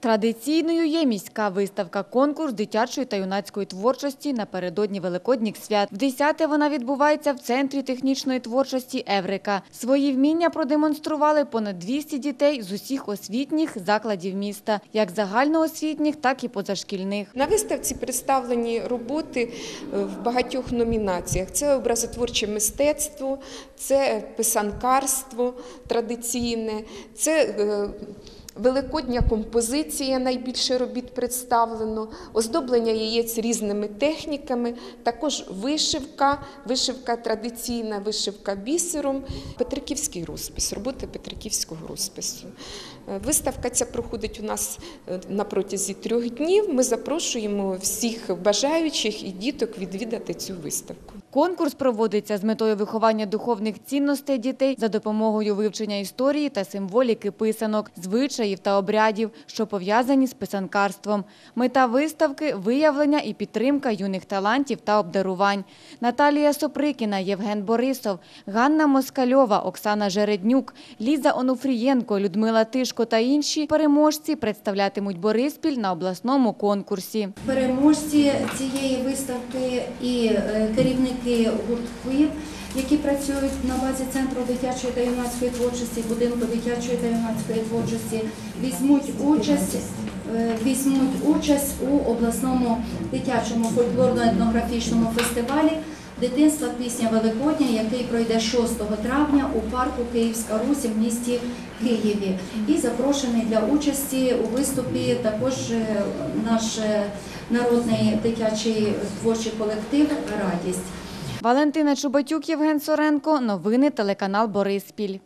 Традиційною є міська виставка конкурс дитячої та юнацької творчості напередодні Великодніх свят. В 10 вона відбувається в центрі технічної творчості Еврика. Свої вміння продемонстрували понад 200 дітей з усіх освітніх закладів міста, як загальноосвітніх, так і позашкільних. На виставці представлені роботи е, в багатьох номінаціях: це образотворче мистецтво, це писанкарство традиційне, це е, Великодня композиція, найбільше робіт представлено, оздоблення яєць різними техніками, також вишивка, вишивка традиційна, вишивка бісером, Петриківський розпис, роботи Петриківського розпису. Е, Виставка ця проходить у нас е, на протязі трьох днів. Ми запрошуємо всіх бажаючих і діток відвідати цю виставку. Конкурс проводиться з метою виховання духовних цінностей дітей за допомогою вивчення історії та символіки писанок, звичаїв та обрядів, що пов'язані з писанкарством. Мета виставки – виявлення і підтримка юних талантів та обдарувань. Наталія Соприкіна, Євген Борисов, Ганна Москальова, Оксана Жереднюк, Ліза Онуфрієнко, Людмила Тишко та інші переможці представлятимуть Бориспіль на обласному конкурсі. переможці цієї виставки і е, керівники гуртків, які працюють на базі центру дитячої та юнацької творчості, будинку дитячої та юнацької творчості, візьмуть участь. е, Візьмуть участь у обласному дитячому фольклорно-етнографічному фестивалі Дитинства пісня Великодня, який пройде 6 травня у парку Київська Русь в місті Києві. І запрошений для участі у виступі також е, наш е, народний дитячий творчий колектив Радість. Валентина Чубатюк, Євген Соренко. Новини телеканал Бориспіль.